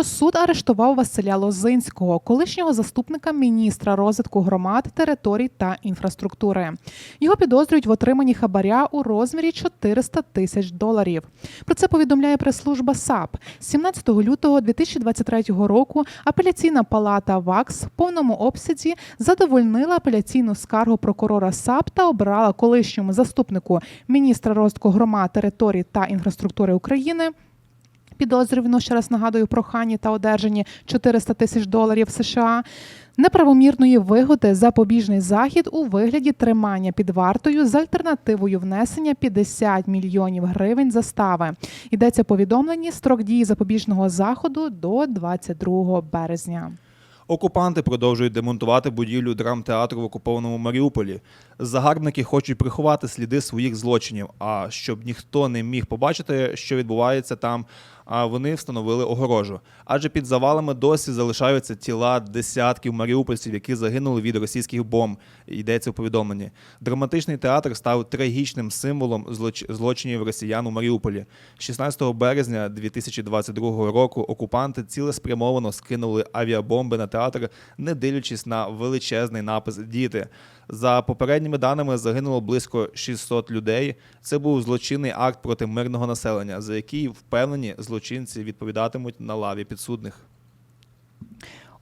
що суд арештував Василя Лозинського, колишнього заступника міністра розвитку громад, територій та інфраструктури. Його підозрюють в отриманні хабаря у розмірі 400 тисяч доларів. Про це повідомляє прес-служба САП. 17 лютого 2023 року апеляційна палата ВАКС в повному обсязі задовольнила апеляційну скаргу прокурора САП та обрала колишньому заступнику міністра розвитку громад, територій та інфраструктури України підозрювано, ще раз нагадую, проханні та одержанні 400 тисяч доларів США. Неправомірної вигоди запобіжний захід у вигляді тримання під вартою з альтернативою внесення 50 мільйонів гривень застави. Йдеться повідомлені строк дії запобіжного заходу до 22 березня. Окупанти продовжують демонтувати будівлю драмтеатру в окупованому Маріуполі. Загарбники хочуть приховати сліди своїх злочинів. А щоб ніхто не міг побачити, що відбувається там, вони встановили огорожу. Адже під завалами досі залишаються тіла десятків маріупольців, які загинули від російських бомб. Йдеться в повідомленні. Драматичний театр став трагічним символом злоч- злочинів росіян у Маріуполі. 16 березня 2022 року окупанти цілеспрямовано скинули авіабомби на театр, не дивлячись на величезний напис Діти. За попередніми даними загинуло близько 600 людей. Це був злочинний акт проти мирного населення, за який впевнені злочинці відповідатимуть на лаві підсудних.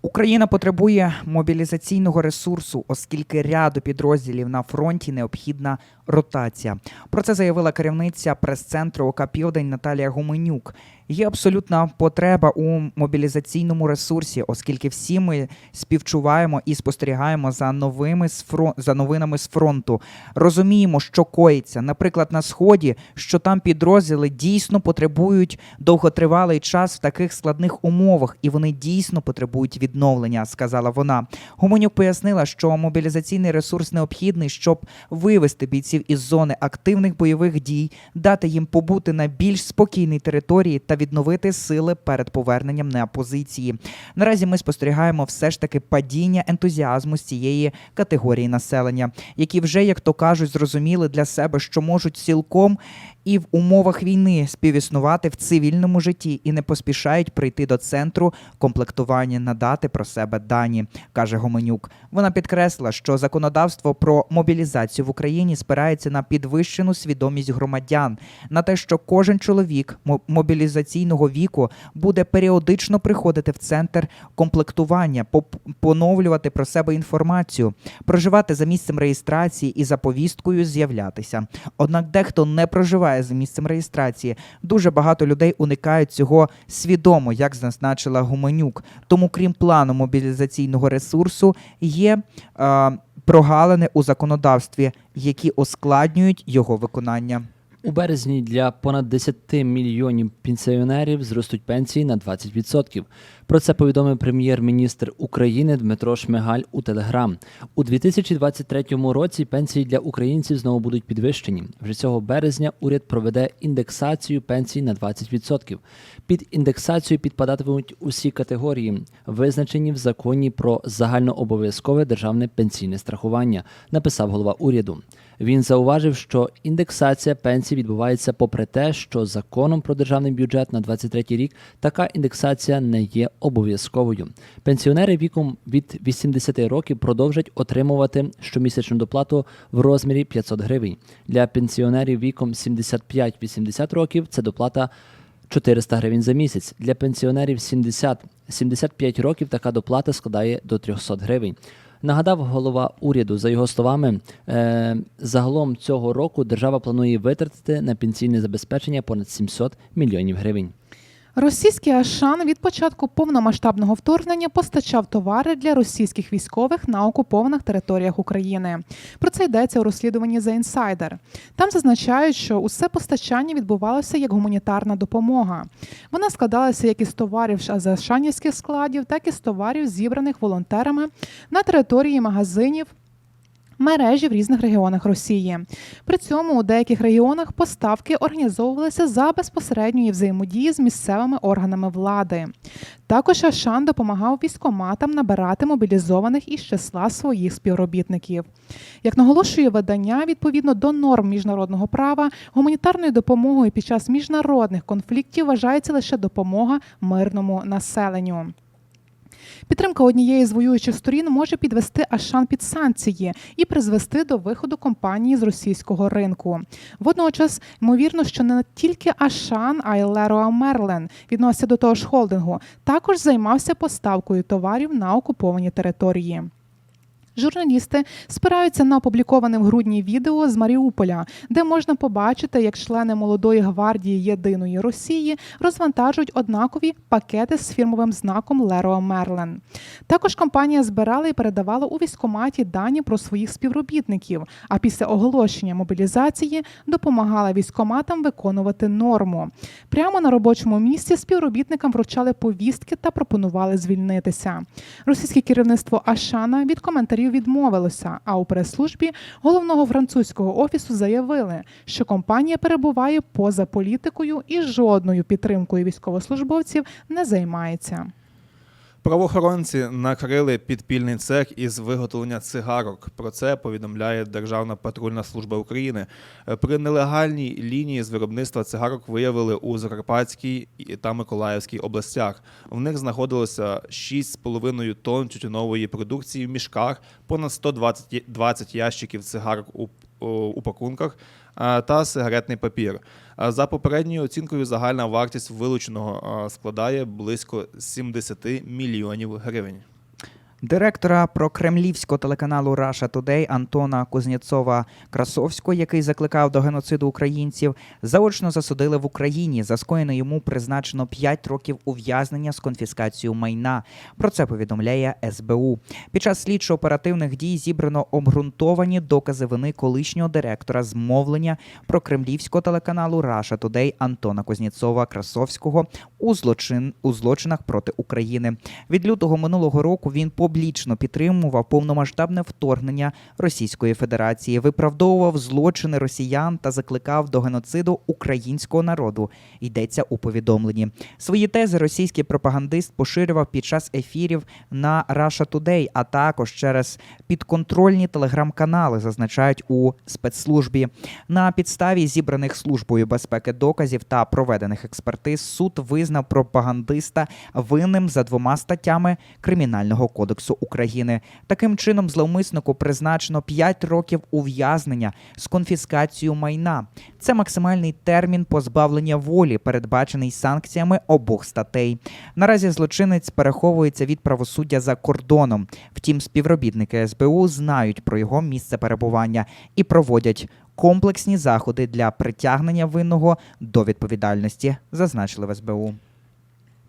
Україна потребує мобілізаційного ресурсу, оскільки ряду підрозділів на фронті необхідна ротація. Про це заявила керівниця прес-центру ОК Південь Наталія Гуменюк. Є абсолютна потреба у мобілізаційному ресурсі, оскільки всі ми співчуваємо і спостерігаємо за новими з фрон... за новинами з фронту. Розуміємо, що коїться, наприклад, на сході, що там підрозділи дійсно потребують довготривалий час в таких складних умовах, і вони дійсно потребують відновлення, сказала вона. Гуменюк пояснила, що мобілізаційний ресурс необхідний, щоб вивести бійців із зони активних бойових дій, дати їм побути на більш спокійній території та відновити сили перед поверненням на позиції. Наразі ми спостерігаємо все ж таки падіння ентузіазму з цієї категорії населення, які вже, як то кажуть, зрозуміли для себе, що можуть цілком і в умовах війни співіснувати в цивільному житті і не поспішають прийти до центру комплектування, надати про себе дані, каже Гоменюк. Вона підкреслила, що законодавство про мобілізацію в Україні спирається на підвищену свідомість громадян, на те, що кожен чоловік мо- мобілізаційного віку буде періодично приходити в центр комплектування, поновлювати про себе інформацію, проживати за місцем реєстрації і за повісткою з'являтися. Однак дехто не проживає за місцем реєстрації. Дуже багато людей уникають цього свідомо, як зазначила Гуменюк. Тому, крім плану мобілізаційного ресурсу, є е, прогалини у законодавстві, які ускладнюють його виконання. У березні для понад 10 мільйонів пенсіонерів зростуть пенсії на 20%. Про це повідомив прем'єр-міністр України Дмитро Шмигаль у Телеграм. У 2023 році пенсії для українців знову будуть підвищені. Вже цього березня уряд проведе індексацію пенсій на 20%. Під індексацію підпадатимуть усі категорії, визначені в законі про загальнообов'язкове державне пенсійне страхування, написав голова уряду. Він зауважив, що індексація пенсій відбувається попри те, що законом про державний бюджет на 2023 рік така індексація не є обов'язковою. Пенсіонери віком від 80 років продовжать отримувати щомісячну доплату в розмірі 500 гривень. Для пенсіонерів віком 75-80 років це доплата 400 гривень за місяць. Для пенсіонерів 70-75 років така доплата складає до 300 гривень. Нагадав голова уряду, за його словами, е, загалом цього року держава планує витратити на пенсійне забезпечення понад 700 мільйонів гривень. Російський Ашан від початку повномасштабного вторгнення постачав товари для російських військових на окупованих територіях України. Про це йдеться у розслідуванні The Insider. Там зазначають, що усе постачання відбувалося як гуманітарна допомога. Вона складалася як із товарів з ашанівських складів, так і з товарів, зібраних волонтерами на території магазинів мережі в різних регіонах Росії. При цьому у деяких регіонах поставки організовувалися за безпосередньої взаємодії з місцевими органами влади. Також Ашан допомагав військоматам набирати мобілізованих із числа своїх співробітників. Як наголошує видання, відповідно до норм міжнародного права, гуманітарною допомогою під час міжнародних конфліктів вважається лише допомога мирному населенню. Підтримка однієї з воюючих сторін може підвести Ашан під санкції і призвести до виходу компанії з російського ринку. Водночас, ймовірно, що не тільки Ашан, а й Лероа Мерлен відносяться до того ж холдингу, також займався поставкою товарів на окуповані території. Журналісти спираються на опубліковане в грудні відео з Маріуполя, де можна побачити, як члени молодої гвардії єдиної Росії розвантажують однакові пакети з фірмовим знаком Лероа Мерлен. Також компанія збирала і передавала у військкоматі дані про своїх співробітників. А після оголошення мобілізації допомагала військкоматам виконувати норму. Прямо на робочому місці співробітникам вручали повістки та пропонували звільнитися. Російське керівництво Ашана від коментарів відмовилося. А у прес-службі головного французького офісу заявили, що компанія перебуває поза політикою і жодною підтримкою військовослужбовців не займається. Правоохоронці накрили підпільний цех із виготовлення цигарок. Про це повідомляє Державна патрульна служба України. При нелегальній лінії з виробництва цигарок виявили у Закарпатській та Миколаївській областях. В них знаходилося 6,5 тонн тютюнової продукції в мішках, понад 120 я- 20 ящиків цигарок у у- пакунках та сигаретний папір. За попередньою оцінкою, загальна вартість вилученого складає близько 70 мільйонів гривень. Директора прокремлівського телеканалу Russia Today Антона Кузнєцова Красовського, який закликав до геноциду українців, заочно засудили в Україні. За скоєне йому призначено 5 років ув'язнення з конфіскацією майна. Про це повідомляє СБУ. Під час слідчо-оперативних дій зібрано обґрунтовані докази вини колишнього директора змовлення прокремлівського телеканалу Russia Today Антона Кузнєцова Красовського у злочин у злочинах проти України. Від лютого минулого року він публічно підтримував повномасштабне вторгнення Російської Федерації, виправдовував злочини росіян та закликав до геноциду українського народу. Йдеться у повідомленні. Свої тези російський пропагандист поширював під час ефірів на Russia Today, а також через підконтрольні телеграм-канали, зазначають у спецслужбі. На підставі зібраних службою безпеки доказів та проведених експертиз суд визнав пропагандиста винним за двома статтями Кримінального кодексу України. Таким чином, зловмиснику призначено 5 років ув'язнення з конфіскацією майна. Це максимальний термін позбавлення волі, передбачений санкціями обох статей. Наразі злочинець переховується від правосуддя за кордоном. Втім, співробітники СБУ знають про його місце перебування і проводять комплексні заходи для притягнення винного до відповідальності, зазначили в СБУ.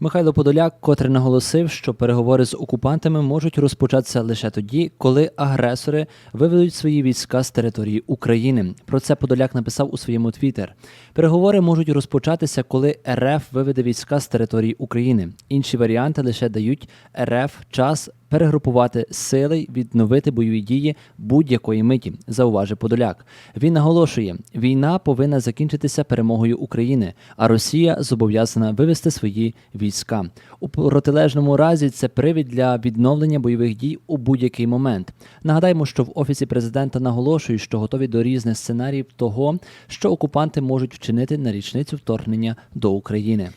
Михайло Подоляк, котрий наголосив, що переговори з окупантами можуть розпочатися лише тоді, коли агресори виведуть свої війська з території України. Про це Подоляк написав у своєму твіттер. Переговори можуть розпочатися, коли РФ виведе війська з території України. Інші варіанти лише дають РФ час перегрупувати сили, відновити бойові дії будь-якої миті, зауважив Подоляк. Він наголошує, війна повинна закінчитися перемогою України, а Росія зобов'язана вивести свої війська. У протилежному разі це привід для відновлення бойових дій у будь-який момент. Нагадаємо, що в офісі президента наголошують, що готові до різних сценаріїв того, що окупанти можуть вчинити на річницю вторгнення до України.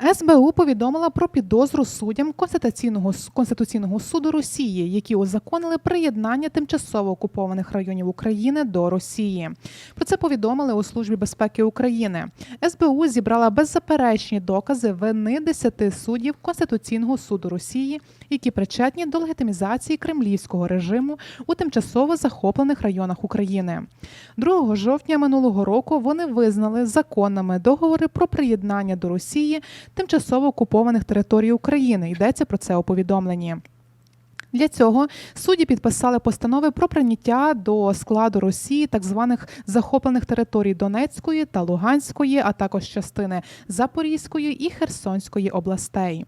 СБУ повідомила про підозру суддям Конституційного Конституційного суду Росії, які узаконили приєднання тимчасово окупованих районів України до Росії. Про це повідомили у службі безпеки України. СБУ зібрала беззаперечні докази вини 10 суддів Конституційного суду Росії, які причетні до легітимізації кремлівського режиму у тимчасово захоплених районах України. 2 жовтня минулого року вони визнали законними договори про приєднання до Росії тимчасово окупованих територій України. Йдеться про це у повідомленні. Для цього судді підписали постанови про прийняття до складу Росії так званих захоплених територій Донецької та Луганської, а також частини Запорізької і Херсонської областей.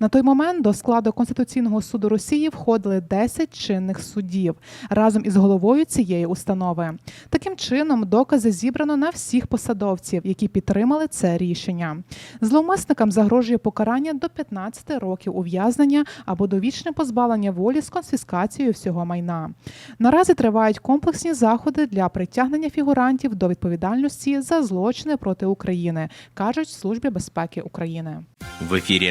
На той момент до складу Конституційного суду Росії входили 10 чинних суддів разом із головою цієї установи. Таким чином, докази зібрано на всіх посадовців, які підтримали це рішення. Зловмисникам загрожує покарання до 15 років ув'язнення або довічне позбавлення волі з конфіскацією всього майна. Наразі тривають комплексні заходи для притягнення фігурантів до відповідальності за злочини проти України, кажуть в Службі безпеки України. В ефірі